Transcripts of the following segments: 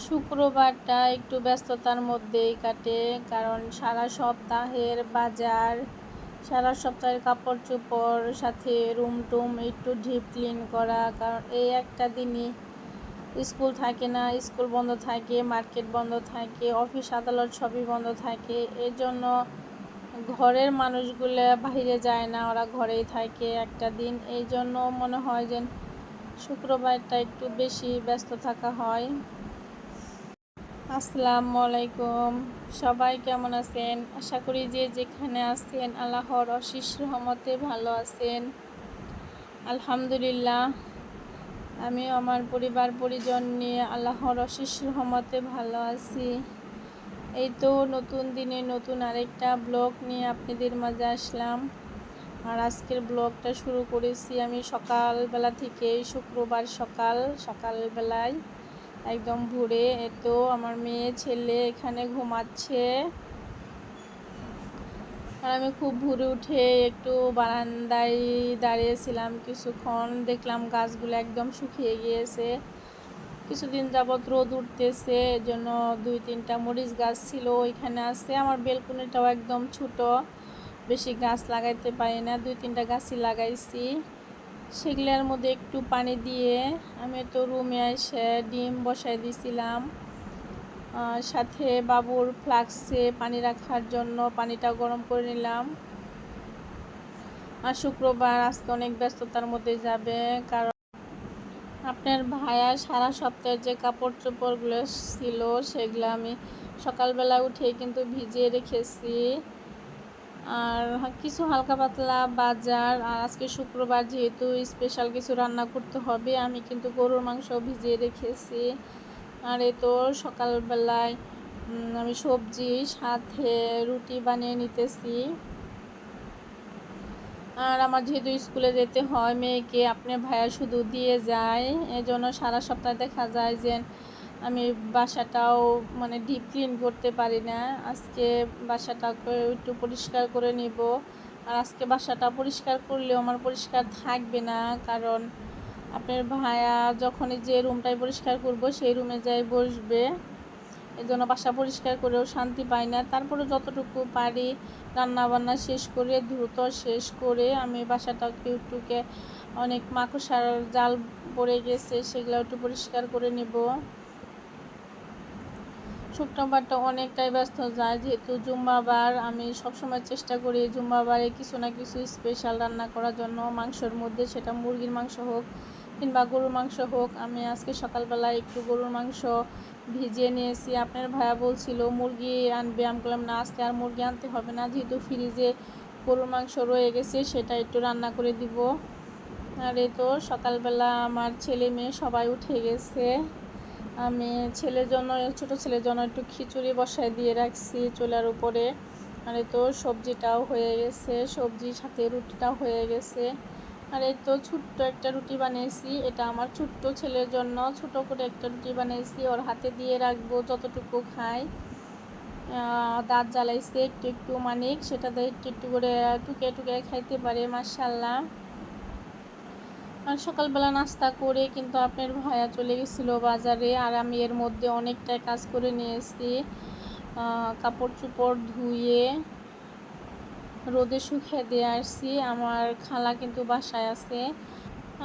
শুক্রবারটা একটু ব্যস্ততার মধ্যেই কাটে, কারণ সারা সপ্তাহের বাজার, সারা সপ্তাহের কাপড় চোপড় সাথে রুম টুম একটু ডিপ ক্লিন করা, কারণ এই একটা দিনই স্কুল থাকে না, স্কুল বন্ধ থাকে মার্কেট বন্ধ থাকে অফিস আদালত সবই বন্ধ থাকে। এর জন্য ঘরের মানুষগুলো বাইরে যায় না, ওরা ঘরেই থাকে একটা দিন। এই জন্য মনে হয় যে শুক্রবারটা একটু বেশি ব্যস্ত থাকা হয়। আসসালামু আলাইকুম। সবাই কেমন আছেন? আশা করি যে যেখানে আছেন আল্লাহর অশিস রহমতে ভালো আছেন। আলহামদুলিল্লাহ আমি আমার পরিবার, পরিজন নিয়ে আল্লাহর অশিস রহমতে ভালো আছি। এই তো নতুন দিনে নতুন আরেকটা ব্লগ নিয়ে আপনাদের মাঝে আসলাম। আর আজকের ব্লগটা শুরু করেছি আমি সকালবেলা থেকে শুক্রবার সকাল, সকালবেলায়। একদম ভোরে তো আমার মেয়ে, ছেলে এখানে ঘুমাচ্ছে। আর আমি খুব ভোরে উঠে একটু বারান্দায় দাঁড়িয়েছিলাম কিছুক্ষণ। দেখলাম গাছগুলো একদম শুকিয়ে গিয়েছে। কিছুদিন যাবৎ রোদ উঠতেছে, এজন্য দুই তিনটা মরিচ গাছ ছিল ওইখানে আছে। আমার বেলকুনিটাও একদম ছোট, বেশি গাছ লাগাইতে পারি না, দুই তিনটা গাছই লাগাইছি। সেগুলোর মধ্যে একটু পানি দিয়ে আমি তো রুমে এসে ডিম বসাই দিছিলাম। সাথে বাবুর ফ্লাক্সে পানি রাখার জন্য পানিটা গরম করে নিলাম। আর শুক্রবার আজকে অনেক ব্যস্ততার মধ্যে যাবে, কারণ আপনার ভাইয়া সারা সপ্তাহের যে কাপড় চোপড়গুলো ছিল, সেগুলো আমি সকালবেলা উঠে কিন্তু ভিজিয়ে রেখেছি। আর কিছু হালকা পাতলা বাজার। আর আজকে শুক্রবার যেহেতু স্পেশাল কিছু রান্না করতে হবে, আমি কিন্তু গরুর মাংস ভিজিয়ে রেখেছি। আর এ তো সকালবেলায় আমি সবজি, সাথে রুটি বানিয়ে নিতেছি। আর আমার যেহেতু স্কুলে যেতে হয়, মেয়েকে, আপনার ভাইয়া শুধু দিয়ে যায়। এজন্য সারা সপ্তাহে দেখা যায় যে আমি বাসাটাও মানে ডিপ ক্লিন করতে পারি না। আজকে বাসাটাকে একটু পরিষ্কার করে নিব। আর আজকে বাসাটা পরিষ্কার করলেও আমার পরিষ্কার থাকবে না। কারণ আপনার ভাইয়া যখনই যে রুমটাই পরিষ্কার করব, সেই রুমে যাই বসবে। এই জন্য বাসা পরিষ্কার করেও শান্তি পাই না। তারপরে যতটুকু পারি রান্না বান্না শেষ করে, দ্রুত শেষ করে আমি বাসাটাকে একটুকে অনেক মাকড়সার জাল পড়ে গেছে, সেগুলো একটু পরিষ্কার করে নেব। শুক্রবারটা অনেকটাই ব্যস্ত যায়, যেহেতু জুম্মাবার। আমি সবসময় চেষ্টা করি জুম্মাবারে কিছু না কিছু স্পেশাল রান্না করার জন্য। মাংসর মধ্যে সেটা মুরগির মাংস হোক কিংবা গরুর মাংস হোক। আমি আজকে সকালবেলা একটু গরুর মাংস ভিজিয়ে নিয়েছি। আপনার ভাইয়া বলছিল, মুরগি আনবে। আমি বললাম, না, আজকে আর মুরগি আনতে হবে না। যেহেতু ফ্রিজে গরুর মাংস রয়ে গেছে, সেটা একটু রান্না করে দিব। আর এই তো সকালবেলা আমার ছেলে মেয়ে সবাই উঠে গেছে। আমি ছেলের জন্য, ছোট ছেলের জন্য একটু খিচুড়ি বসায় দিয়ে রাখছি চুলার উপরে। আর তো সবজিটাও হয়ে গেছে সবজির সাথে রুটিটাও হয়ে গেছে। আর এই তো ছোট্ট একটা রুটি বানিয়েছি, এটা আমার ছোট্ট ছেলের জন্য। ছোট করে একটা রুটি বানিয়েছি, ওর হাতে দিয়ে রাখব যতটুকু খায়। দাঁত জ্বালাইছে একটু একটু মানিক সেটাতে একটু একটু করে টুকে টুকে খাইতে পারে মার্শাল্লাহ সকালবেলা নাস্তা করে কিন্তু আপনার ভাইয়া চলে গেছিল বাজারে আর আমি এর মধ্যে অনেকটাই কাজ করে নিয়ে নিয়েছি কাপড় চোপড় ধুয়ে রোদে শুকিয়ে দিয়ে আসছি। আমার খালা কিন্তু বাসায় আছে।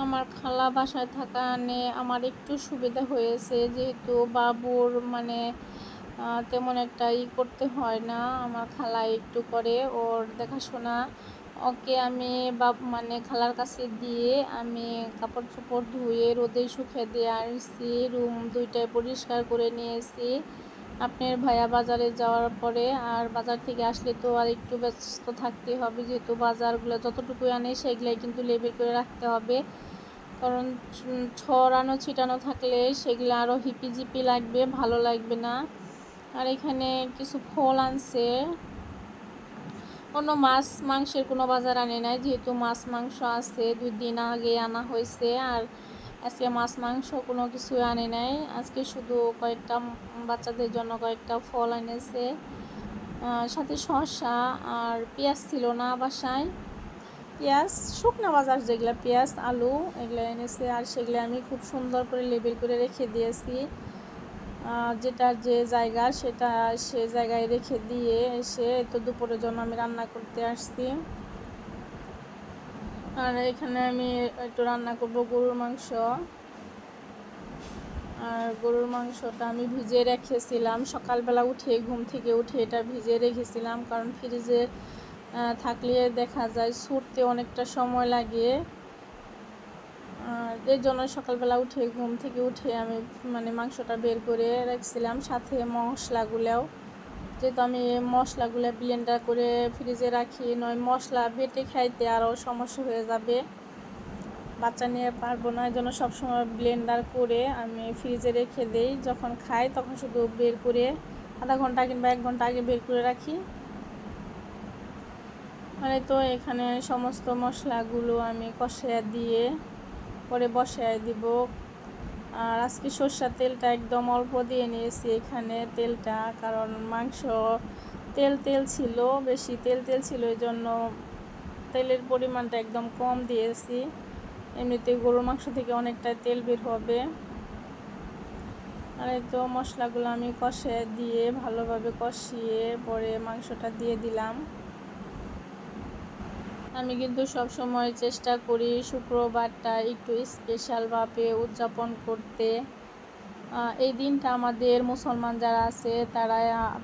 আমার খালা বাসায় থাকা নিয়ে আমার একটু সুবিধা হয়েছে, যেহেতু বাবুর মানে তেমন একটা ই করতে হয় না। আমার খালা একটু করে ওর দেখাশোনা ওকে আমি বা মানে খালার কাছে দিয়ে আমি কাপড় চোপড় ধুয়ে রোদে শুকিয়ে দিয়ে আসছি। রুম দুইটায় পরিষ্কার করে নিয়েছি। আপনার ভাইয়া বাজারে যাওয়ার পরে আর বাজার থেকে আসলে তো আর একটু ব্যস্ত থাকতে হবে। যেহেতু বাজারগুলো যতটুকু আনে সেগুলাই কিন্তু লেবেল করে রাখতে হবে। কারণ ছড়ানো ছিটানো থাকলে সেগুলো আরও হিপি জিপি লাগবে, ভালো লাগবে না। আর এখানে কিছু ফল আনছে। কোনো মাছ মাংসের কোনো বাজার আনে নাই, যেহেতু মাছ মাংস আছে, দুই দিন আগে আনা হয়েছে আর আজকে মাছ মাংস কোনো কিছু আনে নাই। আজকে শুধু কয়েকটা বাচ্চাদের জন্য কয়েকটা ফল এনেছে সাথে শসা আর পেঁয়াজ ছিল না বাসায়। পেঁয়াজ, শুকনা বাজার যেগুলো, পেঁয়াজ, আলু এগুলো এনেছে আর সেগুলো আমি খুব সুন্দর করে লেবেল করে রেখে দিয়েছি। যেটার যে জায়গা, সেটা সে জায়গায় রেখে দিয়ে এসে তো দুপুরের জন্য আমি রান্না করতে আসছি। আর এখানে আমি একটু রান্না করব গরুর মাংস। আর গরুর মাংসটা আমি ভিজিয়ে রেখেছিলাম। সকালবেলা উঠে, ঘুম থেকে উঠে এটা ভিজিয়ে রেখেছিলাম। কারণ ফ্রিজে থাকলে দেখা যায়, ছুটতে অনেকটা সময় লাগে। এর জন্য সকালবেলা উঠে, ঘুম থেকে উঠে আমি মানে মাংসটা বের করে রাখছিলাম। সাথে মশলাগুলোও, যেহেতু আমি মশলাগুলো ব্লেন্ডার করে ফ্রিজে রাখি, নয় মশলা বেটে খাইতে আরও সমস্যা হয়ে যাবে। বাচ্চা নিয়ে পারব না এই জন্য সবসময় ব্লেন্ডার করে আমি ফ্রিজে রেখে দেই। যখন খাই তখন শুধু বের করে, আধা ঘণ্টা কিংবা এক ঘণ্টা আগে বের করে রাখি। মানে তো এখানে সমস্ত মশলাগুলো আমি কষাইয়া দিয়ে পরে বসায় দিব। আর আজকে সর্ষার তেলটা একদম অল্প দিয়ে নিয়েছি এখানে তেলটা, কারণ মাংস তেল তেল ছিল, বেশি তেল তেল ছিল এই জন্য তেলের পরিমাণটা একদম কম দিয়েছি। এমনিতে গরুর মাংস থেকে অনেকটা তেল বের হবে। আর তো মশলাগুলো আমি কষিয়ে দিয়ে ভালোভাবে কষিয়ে পরে মাংসটা দিয়ে দিলাম। আমি কিন্তু সব সময় চেষ্টা করি শুক্রবারটা একটু স্পেশালভাবে উদযাপন করতে। এই দিনটা আমাদের মুসলমান যারা আছে তারা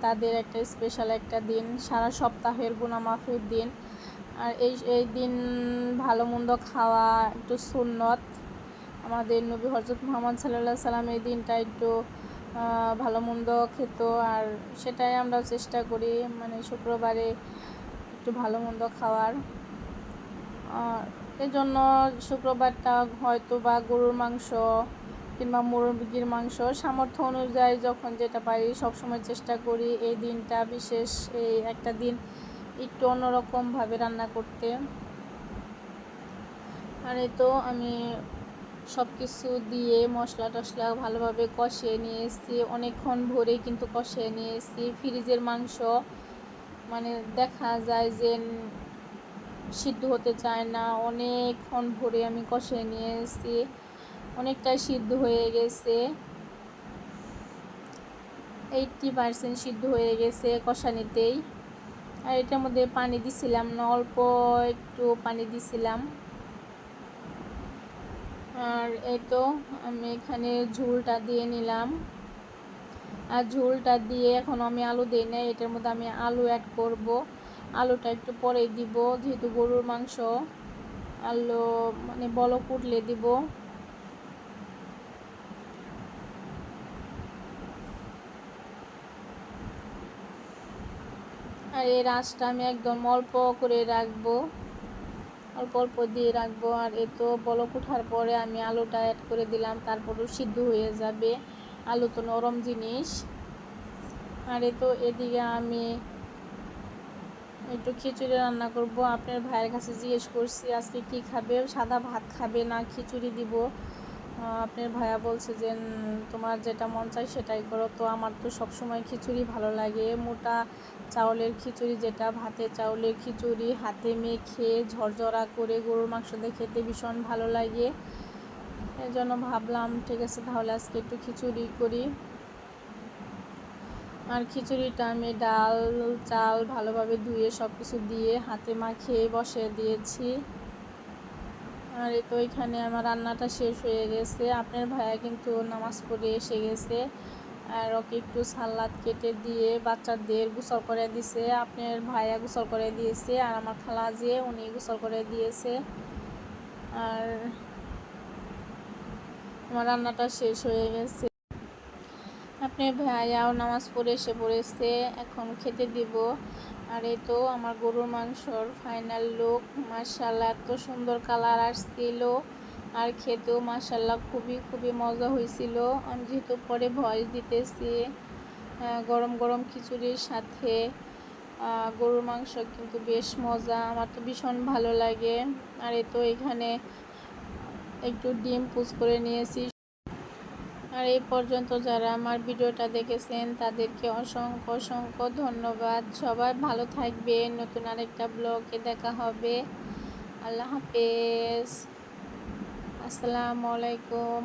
তাদের একটা স্পেশাল একটা দিন, সারা সপ্তাহের গুণামাফের দিন। আর এই এই দিন ভালো মন্দ খাওয়া একটু সুন্নত। আমাদের নবী হজরত মোহাম্মদ সাল্লাহ সাল্লাম এই দিনটা একটু ভালো মন্দ খেত। আর সেটাই আমরা চেষ্টা করি মানে শুক্রবারে একটু ভালো মন্দ খাওয়ার। আর এই জন্য শুক্রবারটা হয়তো বা গরুর মাংস কিংবা মুরগির মাংস সামর্থ্য অনুযায়ী যখন যেটা পারি সবসময় চেষ্টা করি এই দিনটা বিশেষ এই একটা দিন একটু অন্যরকমভাবে রান্না করতে। আর এই তো আমি সব কিছু দিয়ে মশলা টশলা ভালোভাবে কষিয়ে নিয়ে এসেছি অনেকক্ষণ ভরে কিন্তু কষিয়ে নিয়ে এসেছি ফ্রিজের মাংস মানে দেখা যায় যে সিদ্ধ হতে চায় না। অনেকক্ষণ ভরে আমি কষিয়ে নিয়ে এসেছি। অনেকটাই সিদ্ধ হয়ে গেছে। এইটটি পার্সেন্ট সিদ্ধ হয়ে গেছে কষানিতেই আর এটার মধ্যে পানি দিছিলাম না, অল্প একটু পানি দিছিলাম। আর এই তো আমি এখানে ঝোলটা দিয়ে নিলাম। আর ঝোলটা দিয়ে এখন আমি আলু দিই না এটার মধ্যে আমি আলু অ্যাড করব। আলুটা একটু পরে দিব, যেহেতু গরুর মাংস। আলু মানে বলো কুটলে দিব। আর এই রাসটা আমি একদম অল্প করে রাখব। অল্প অল্প দিয়ে রাখব। আর এ তো বলক ওঠার পরে আমি আলুটা অ্যাড করে দিলাম, তারপরেও সিদ্ধ হয়ে যাবে। আলু তো নরম জিনিস। আর এ তো এদিকে আমি একটু খিচুড়ি রান্না করব। আপনার ভাইয়ের কাছে জিজ্ঞেস করছি, আজকে কি খাবে? সাদা ভাত খাবে না খিচুড়ি দিব? আপনার ভাইয়া বলছে যে তোমার যেটা মন চায় সেটাই করো। তো আমার তো সবসময় খিচুড়ি ভালো লাগে। মোটা চাউলের খিচুড়ি যেটা, ভাতের চাউলের খিচুড়ি, হাতে মেখে ঝরঝরা করে গরুর মাংস খেতে ভীষণ ভালো লাগে। এই জন্য ভাবলাম, ঠিক আছে, তাহলে আজকে একটু খিচুড়ি করি। আর খিচুড়িটা আমি ডাল, চাল ভালোভাবে ধুয়ে সব কিছু দিয়ে হাতে মাখিয়ে বসে দিয়েছি। আর তো এখানে আমার রান্নাটা শেষ হয়ে গেছে। আপনার ভাইয়া কিন্তু নামাজ পড়ে এসে গেছে আর ওকে একটু সালাদ কেটে দিয়ে বাচ্চাদের গোসল করে দিছে। আপনার ভাইয়া গোসল করে দিয়েছে আর আমার খালা যে উনি গোসল করে দিয়েছে। আর আমার রান্নাটা শেষ হয়ে গেছে। আপনি ভাইয়াও নামাজ পড়ে এসে পড়েছে এখন খেতে দিব। আর এই তো আমার গরুর মাংসর ফাইনাল লুক মার্শাল্লাহ এত সুন্দর কালার আসছিল। আর খেতেও মার্শাল্লাহ খুবই খুবই মজা হয়েছিল। আমি যেহেতু পরে ভয়েস দিতেছি গরম গরম খিচুড়ির সাথে গরুর মাংস কিন্তু বেশ মজা। আমার তো ভীষণ ভালো লাগে। আর এ তো এখানে একটু ডিম পুষ করে নিয়েছি আর এই পর্যন্ত যারা আমার ভিডিওটা দেখেছেন, তাদেরকে অসংখ্য অসংখ্য ধন্যবাদ। সবাই ভালো থাকবে নতুন আরেকটা ব্লগে দেখা হবে। আল্লাহ হাফেজ। আসসালামু আলাইকুম।